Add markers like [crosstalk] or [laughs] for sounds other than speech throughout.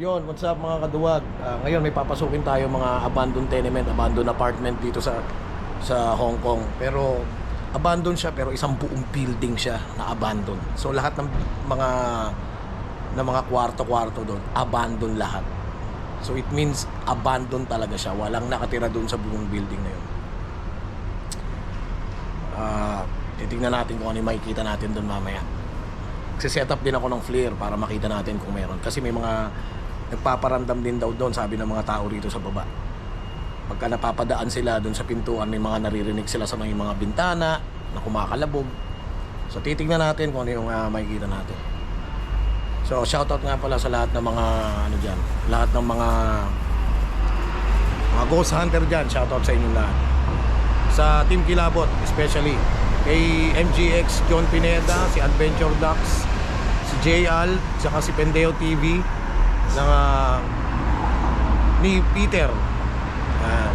Yon, what's up mga kaduwag? Ah, ngayon may papasukin tayo mga abandoned tenement, abandoned apartment dito sa sa Hong Kong. Pero abandoned siya pero isang buong building siya na abandoned. So lahat ng mga ng mga kwarto-kwarto doon, abandoned lahat. So it means abandoned talaga siya. Walang nakatira doon sa buong building na yun. Ah, titingnan natin kung ano yung makikita natin doon mamaya. Nagsiset up din ako ng flare para makita natin kung meron. Kasi may mga nagpaparamdam din daw doon, sabi ng mga tao rito sa baba. Pagka napapadaan sila doon sa pintuan, may mga naririnig sila sa may mga bintana na kumakalabog. So titingnan natin kung ano yung ah, makikita natin. So shoutout nga pala sa lahat ng mga ano diyan, lahat ng mga mga ghost hunter diyan, shoutout sa inyong lahat. Sa Team Kilabot especially kay MGX John Pineda, si Adventure Ducks, si JL, saka si Pendeo TV ng ah, ni Peter. Yan.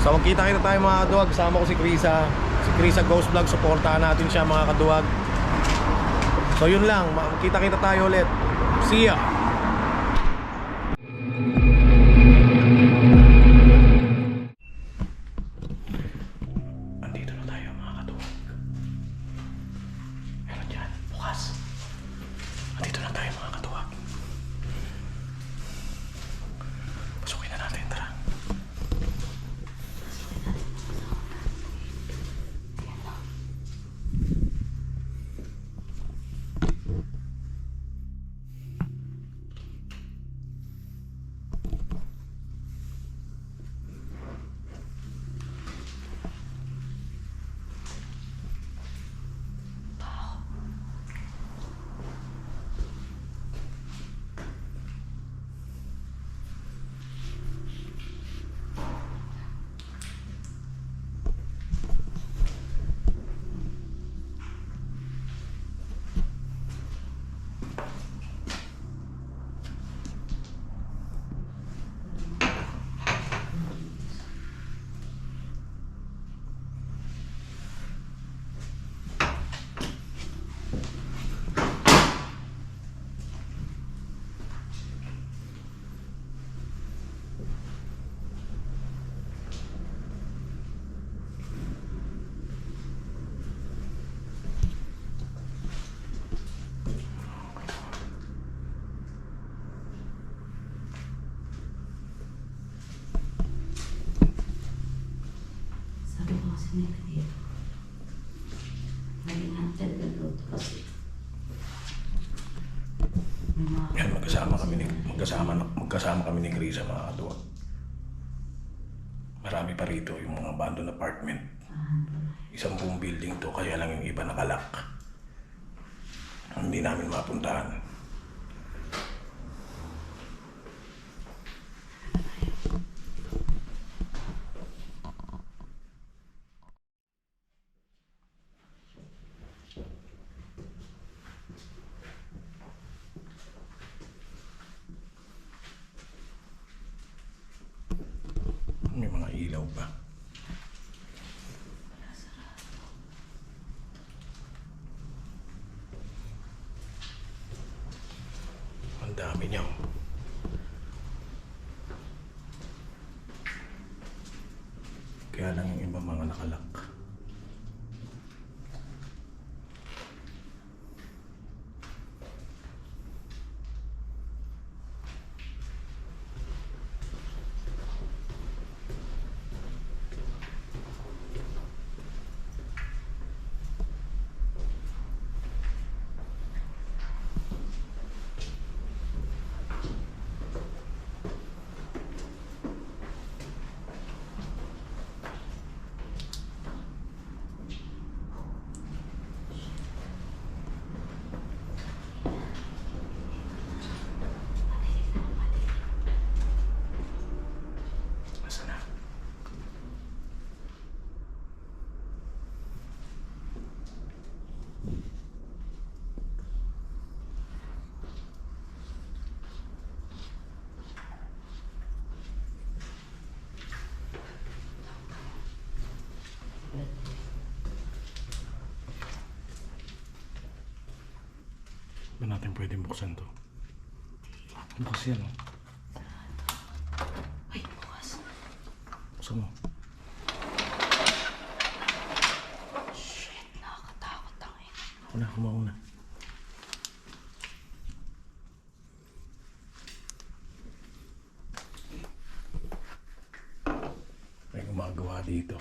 So magkita-kita tayo mga kaduwag, kasama ko si Krisa, si Krisa Ghost Vlog, suportahan natin siya mga kaduwag. So yun lang, magkita-kita tayo ulit. See ya! Andito na tayo mga kaduwag. Meron dyan, bukas. Andito na tayo mga. Pasukin na natin, tara. Sabi ko kasi nila dito. May haunted na luto kasi. May mga Yan, magkasama kami ni magkasama magkasama kami ni Krisa mga katuwag. Marami pa rito yung mga abandoned apartment. Isang buong building to, kaya lang yung iba nakalak. Hindi namin mapuntahan. May mga ilaw pa. Oh. Kaya lang yung iba mga nakalak. Nasaan na? Ba natin pwedeng buksan to? Bukas yan, oh. Ay, bukas. Buksan mo. Shit, nakakatakot ang ina. Ako na, ako mauna. May gumagawa dito.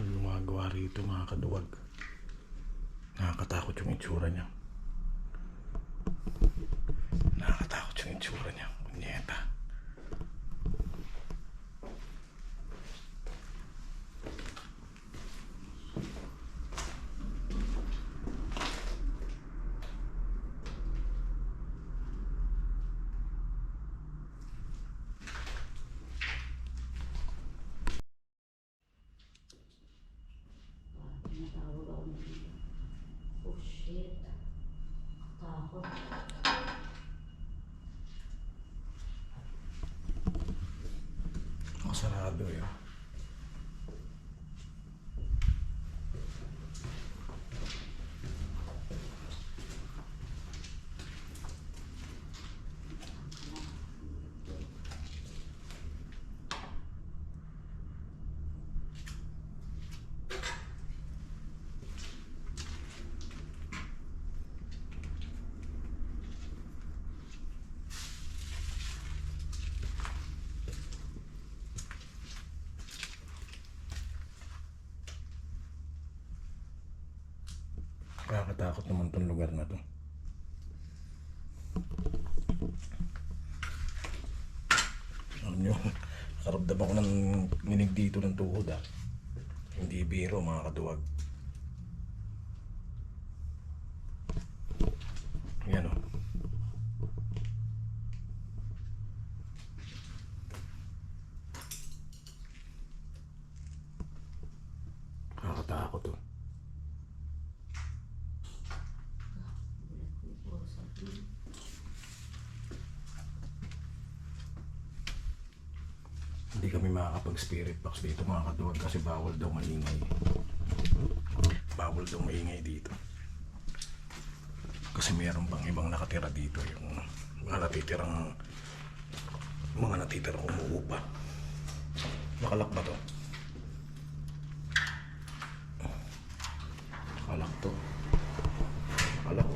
May gumagawa rito mga kaduwag. Nakakatakot yung itsura niya. Nakakatakot yung itsura niya. Kunyeta. Tinatawag ako ng dito. Oh shit. Takot. Nakasarado yun. Nakakatakot naman tong lugar na to. Alam nyo, [laughs] karamdam ako ng minig dito ng tuhod ah. Hindi biro mga kaduwag. Yan o. Nakakatakot to. Ulit ko puro sabihin. Hindi kami makakapag-spirit box dito mga kaduwag kasi bawal daw maingay. Bawal daw maingay dito. Kasi mayroon pang ibang nakatira dito yung mga natitirang mga natitirang umuupa. Nakalak ba to? Nakalak to. Nakalak.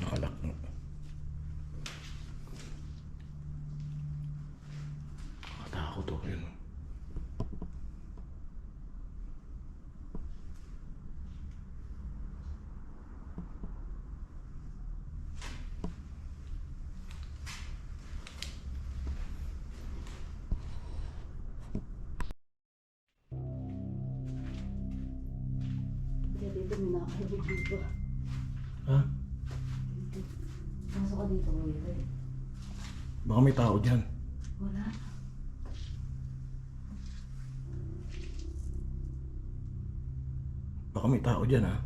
Nakalak no. Nakatakot to yun. Kaya dito nakahibig dito. Ha? Pasok ka dito, Will. Baka may tao dyan. Wala. Baka may tao dyan ha.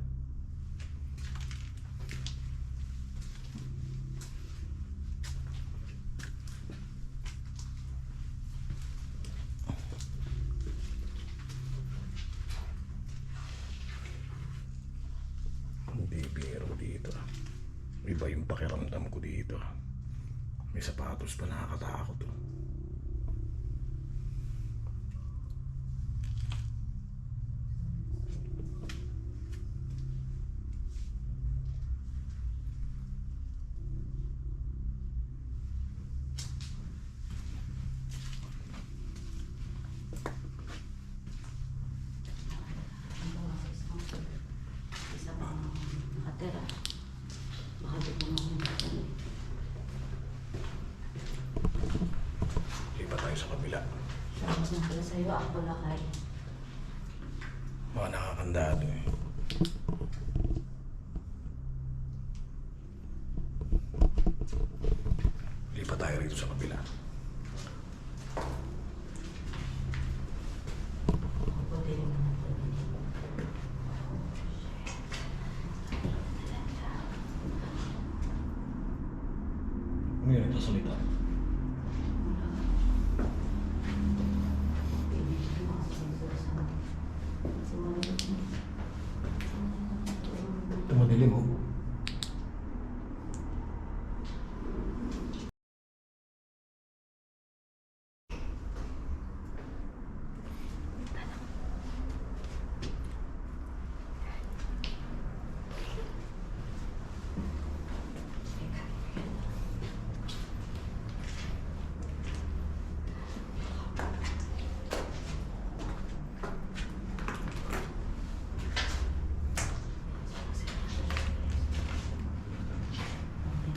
Hindi biro dito. Iba yung pakiramdam ko dito. May sapatos pa nakakatakot. Oh. Ang bawa sa isang isa pang nakatira. Baka di ko makakita. Lipat tayo sa kabila. Tapos na pala sa'yo, ako pala kay. Mga nakakandado eh. Lipat tayo rito sa kabila. Pwede rin naman pala. madilim oh.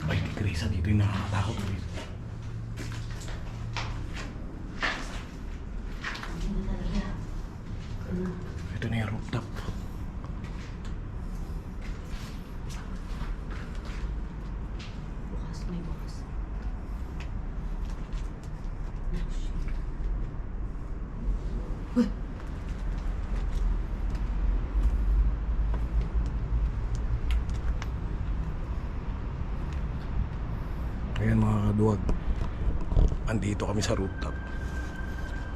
Ay, dito yung nakakatakot. Grisa. Hindi na talaga. Ano? Ito na yung rooftop. Bukas, may bukas. Oh, shit. Uy! Ayan mga kaduwag. Andito kami sa rooftop.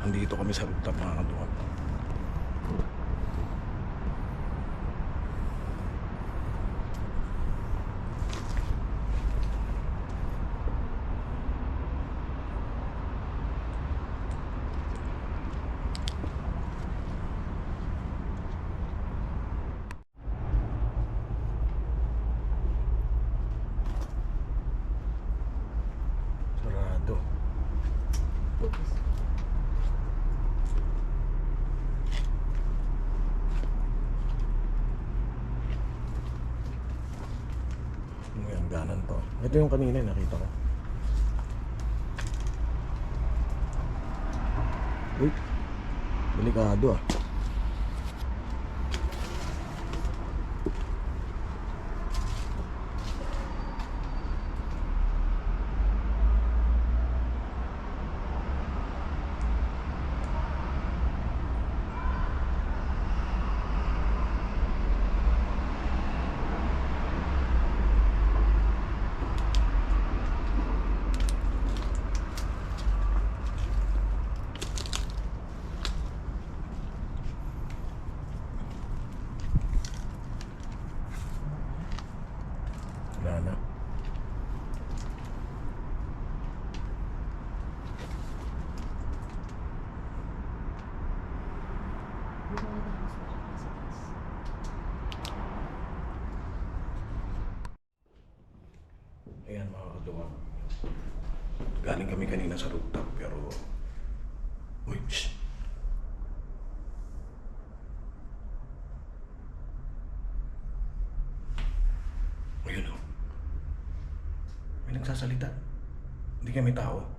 Andito kami sa rooftop mga kaduwag. Sarado. Bukas. May hangganan to. Ito yung kanina nakita ko. Uy. Delikado ah. Ayan mga kaduwag. Galing kami kanina sa rooftop pero... Uy, shh. Ayun o. May nagsasalita. Hindi kami tao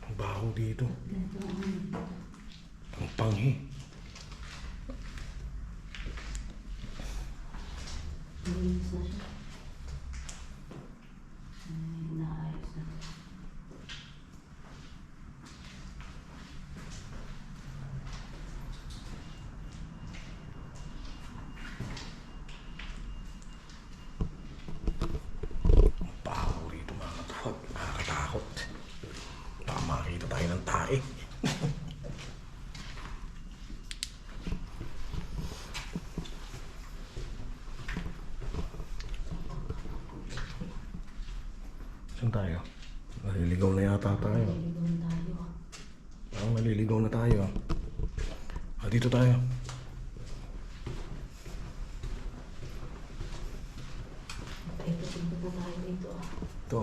ang baho. Dito. Ang Ang panghi. Linis na siya. Ay, inaayos na. Ang baho rito mga katuwag. Nakakatakot. Baka makita tayo ng tae. Saan tayo? Naliligaw na yata tayo. Naliligaw na tayo. Parang naliligaw na tayo. Ah, dito tayo. Paikot-ikot na tayo dito ah. Ito.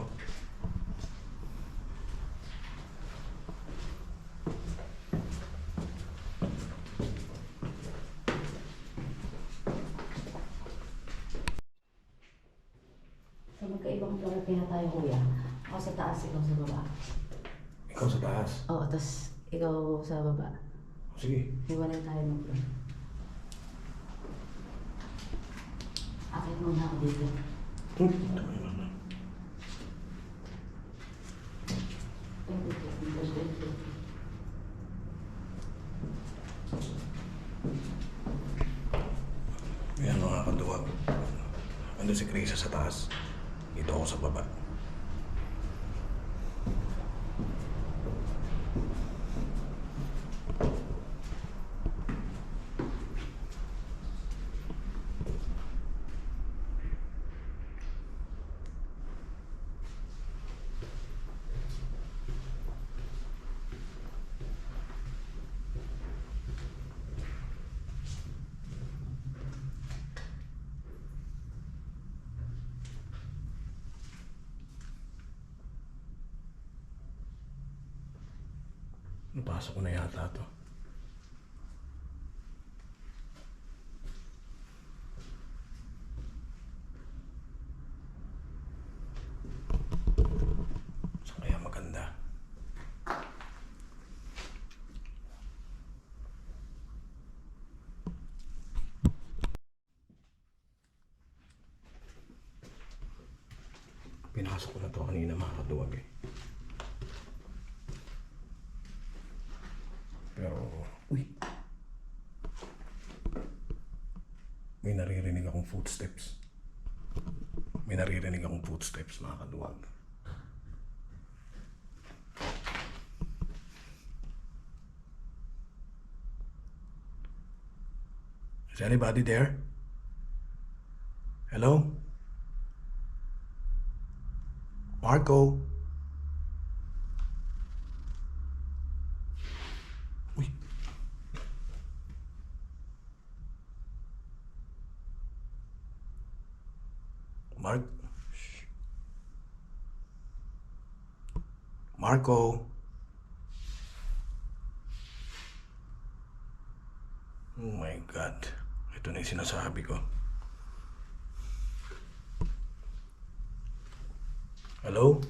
Sa magkaibang floor kaya tayo kuya. Ako sa taas, ikaw sa baba. Ikaw sa taas. Oo, tapos ikaw sa baba. Sige. Iwanan tayo ng floor. Akin muna ako dito. Hmm. Ito, ayun na. Yung Ando si Krisa sa taas. Dito ako sa baba. Napasok ko na yata to. Saan kaya maganda? Pinasok ko na to kanina mga kaduwag eh. Akong footsteps. May naririnig akong footsteps, mga kaduwag. Is anybody there? Hello? Marco? Marco. Oh my God. Ito na yung sinasabi ko. Hello?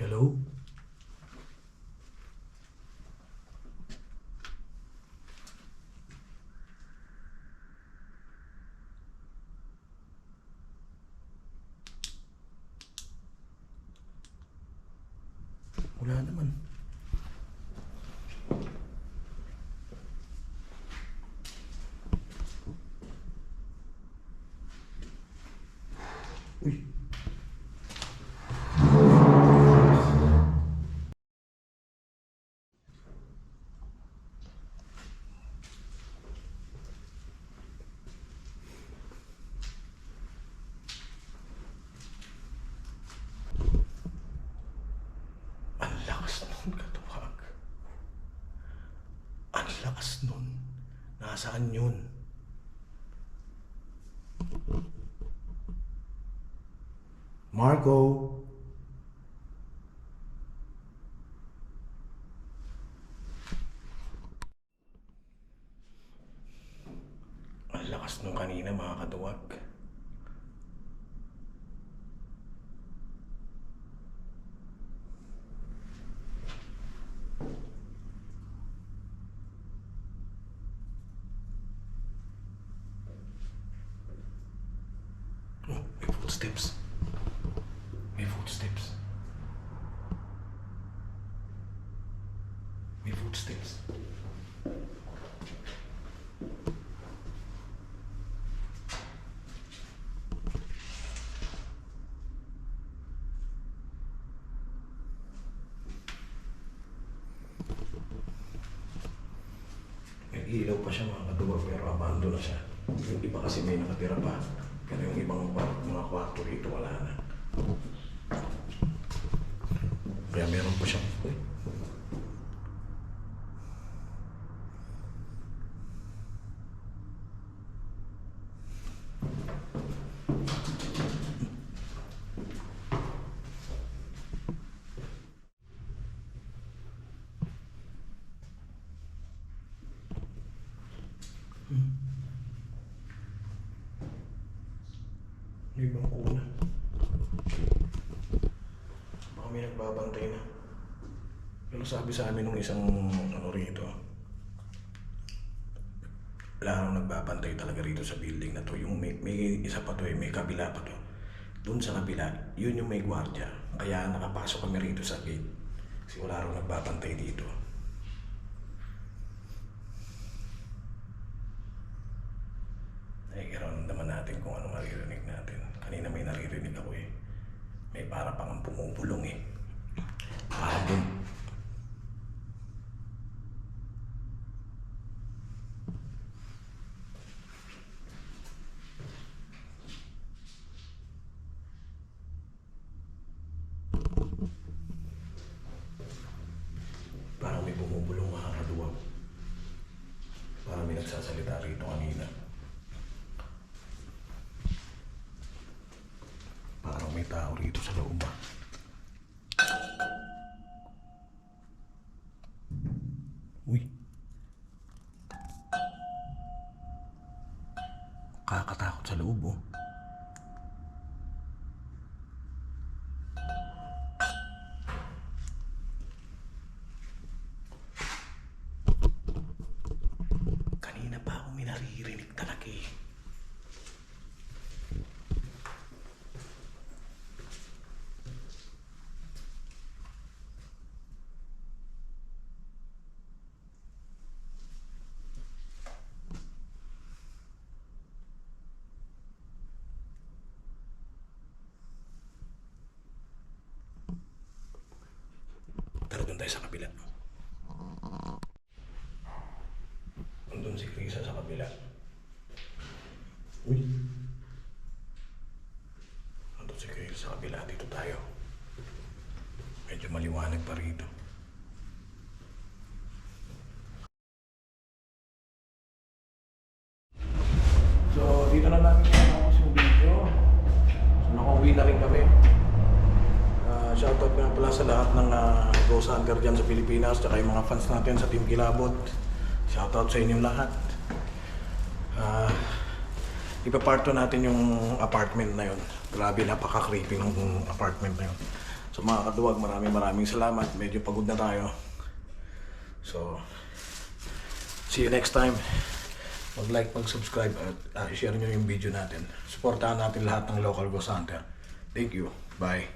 Hello? Wala naman. Uy. Ang lakas nun, katuwag. Ang lakas nun. Nasaan yun? Marco? Ang lakas nung kanina, mga katuwag. Oh, may footsteps. May footsteps. May footsteps. Nag-ilaw pa siya mga kaduwag pero abando na siya. Yung iba kasi may nakatira pa. Pero yung ibang mga kwarto rito wala na. Kaya meron pa siyang... nababantay na. Pero sabi sa amin nung isang ano rito, wala nang nagbabantay talaga rito sa building na to. Yung may, may isa pa to eh, may kabila pa to. Doon sa kabila, yun yung may gwardya. Kaya nakapasok kami rito sa gate. Kasi wala raw nagbabantay dito. Ay, karoon naman natin kung ano maririnig natin. Kanina may naririnig ako eh. May para pang pumupulong eh. Parang falei, o. tayo sa kabila. Nandun si Krisa sa kabila. Uy. Nandun si Krisa sa kabila. Dito tayo. Medyo maliwanag pa rito. Soccer dyan sa Pilipinas tsaka yung mga fans natin sa Team Kilabot. Shoutout sa inyong lahat. Ah, ipaparto natin yung apartment na yun. Grabe, napaka-creepy ng apartment na yun. So mga kaduwag, maraming maraming salamat. Medyo pagod na tayo. So, see you next time. Mag-like, mag-subscribe at ah, share nyo yung video natin. Supportahan natin lahat ng local Go Center. Thank you. Bye.